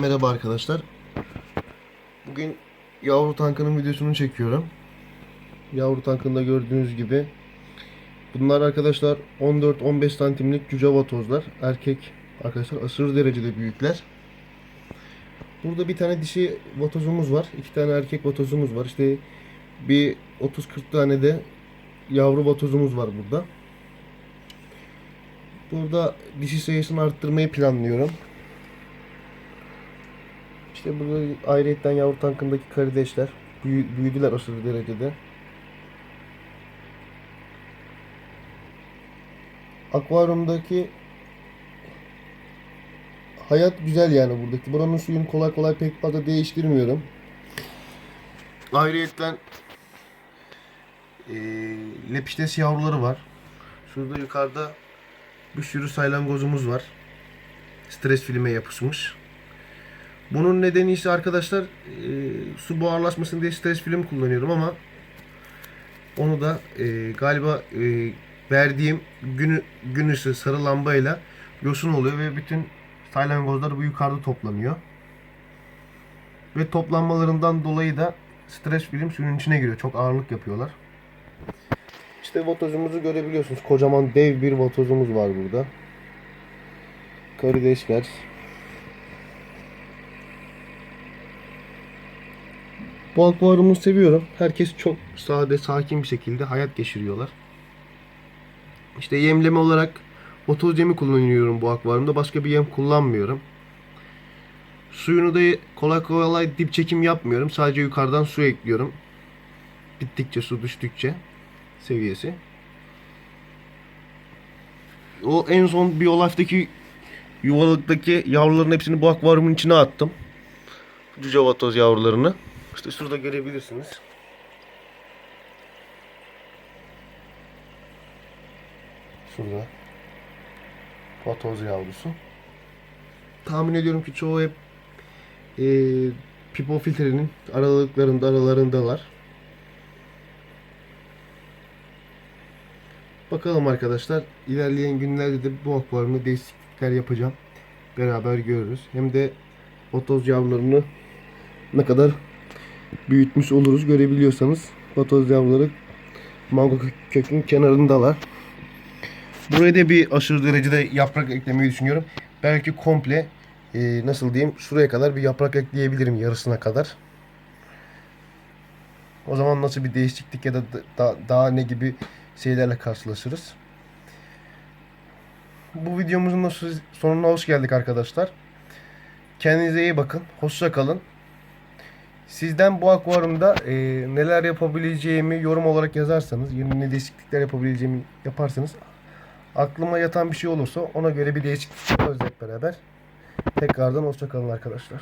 merhaba arkadaşlar. Bugün yavru tankının videosunu çekiyorum. Yavru tankında gördüğünüz gibi bunlar arkadaşlar 14-15 santimlik cüce vatozlar. Erkek arkadaşlar aşırı derecede büyükler. Burada bir tane dişi vatozumuz var. iki tane erkek vatozumuz var. İşte bir 30-40 tane de yavru vatozumuz var burada. Burada dişi sayısını arttırmayı planlıyorum. İşte burada ayrıyetten yavru tankındaki karideşler büyü- büyüdüler aşırı derecede. Akvaryumdaki hayat güzel yani buradaki. Buranın suyunu kolay kolay pek fazla değiştirmiyorum. Ayrıyetten eee lepiştes yavruları var. Şurada yukarıda bir sürü saylangozumuz var. Stres filme yapışmış. Bunun nedeni ise arkadaşlar e, su buharlaşmasın diye stres film kullanıyorum ama onu da e, galiba e, verdiğim gün, gün ışığı sarı lambayla yosun oluyor ve bütün salyangozlar bu yukarıda toplanıyor. Ve toplanmalarından dolayı da stres film suyun içine giriyor. Çok ağırlık yapıyorlar. İşte vatozumuzu görebiliyorsunuz. Kocaman dev bir vatozumuz var burada. Karideşler. Bu akvaryumu seviyorum. Herkes çok sade, sakin bir şekilde hayat geçiriyorlar. İşte yemleme olarak otoz yemi kullanıyorum bu akvaryumda. Başka bir yem kullanmıyorum. Suyunu da kolay kolay dip çekim yapmıyorum. Sadece yukarıdan su ekliyorum. Bittikçe su düştükçe seviyesi. O en son Biolife'daki yuvalıktaki yavruların hepsini bu akvaryumun içine attım. Cüce vatoz yavrularını. İşte şurada görebilirsiniz. Şurada. Vatoz yavrusu. Tahmin ediyorum ki çoğu hep e, pipo filtrenin aralıklarında aralarındalar. Bakalım arkadaşlar ilerleyen günlerde de bu akvaryumda değişiklikler yapacağım. Beraber görürüz. Hem de vatoz yavrularını ne kadar büyütmüş oluruz görebiliyorsanız vatoz yavruları mango kö- kökün kenarındalar. Buraya da bir aşırı derecede yaprak eklemeyi düşünüyorum. Belki komple e, nasıl diyeyim şuraya kadar bir yaprak ekleyebilirim yarısına kadar. O zaman nasıl bir değişiklik ya da da- daha ne gibi şeylerle karşılaşırız. Bu videomuzun da sonuna hoş geldik arkadaşlar. Kendinize iyi bakın. Hoşça kalın. Sizden bu akvaryumda e, neler yapabileceğimi yorum olarak yazarsanız, yeni değişiklikler yapabileceğimi yaparsanız aklıma yatan bir şey olursa ona göre bir değişiklik hep beraber. Tekrardan hoşça kalın arkadaşlar.